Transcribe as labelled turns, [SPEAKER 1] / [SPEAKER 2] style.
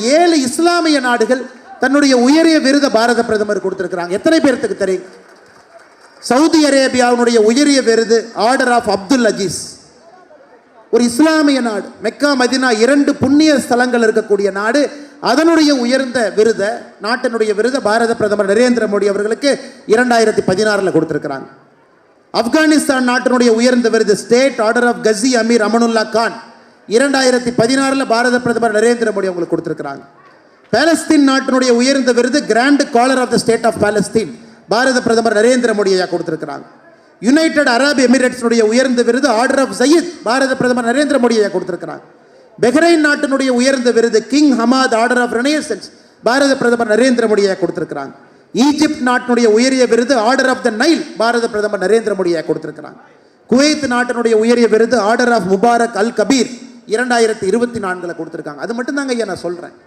[SPEAKER 1] ஏழு இஸ்லாமிய நாடுகள் தன்னுடைய உயரிய விருத பாரத பிரதமர் கொடுத்திருக்கிறாங்க. எத்தனை பேர்த்துக்கு தெரியும்? சவுதி அரேபியாவினுடைய உயரிய விருது ஆர்டர் ஆஃப் அப்துல் அஜீஸ். ஒரு இஸ்லாமிய நாடு மெக்கா மதினா இரண்டு புண்ணிய ஸ்தலங்கள் இருக்கக்கூடிய நாடு. அதனுடைய உயர்ந்த விருதை நாட்டினுடைய விருதை பாரத பிரதமர் நரேந்திர மோடி அவர்களுக்கு இரண்டாயிரத்தி பதினாறில் கொடுத்திருக்கிறாங்க. ஆப்கானிஸ்தான் நாட்டினுடைய உயர்ந்த விருது state order of Ghazi Amir Amanullah Khan. இரண்டாயிரத்தி பதினாறில் பாரத பிரதமர் நரேந்திர மோடி அவங்களுக்கு கொடுத்துருக்குறாங்க. பாலஸ்தீன் நாட்டினுடைய உயர்ந்த விருது grand collar of the state of Palestine Bharat பிரதமர் நரேந்திர மோடி ஐயா கொடுத்திருக்கிறாங்க. யுனைடெட் அரப் எமிரேட்ஸினுடைய உயர்ந்த விருது ஆர்டர் ஆஃப் சயீத் பாரத பிரதமர் நரேந்திர மோடி ஐயா கொடுத்திருக்கிறாங்க. பெஹ்ரைன் நாட்டினுடைய உயர்ந்த விருது King Hamad order of renaissance Bharat பிரதமர் நரேந்திர மோடி ஐயா கொடுத்திருக்கிறாங்க. ஈஜிப்ட் நாட்டினுடைய உயரிய விருது order of the Nile Bharat பிரதமர் நரேந்திர மோடி ஐயா கொடுத்திருக்கிறாங்க. குவைத் நாட்டினுடைய உயரிய விருது order of Mubarak al Kabeer இரண்டாயிரத்தி இருபத்தி நான்கில் கொடுத்துருக்காங்க. அது மட்டும் தாங்க ஐயா நான் சொல்றேன்.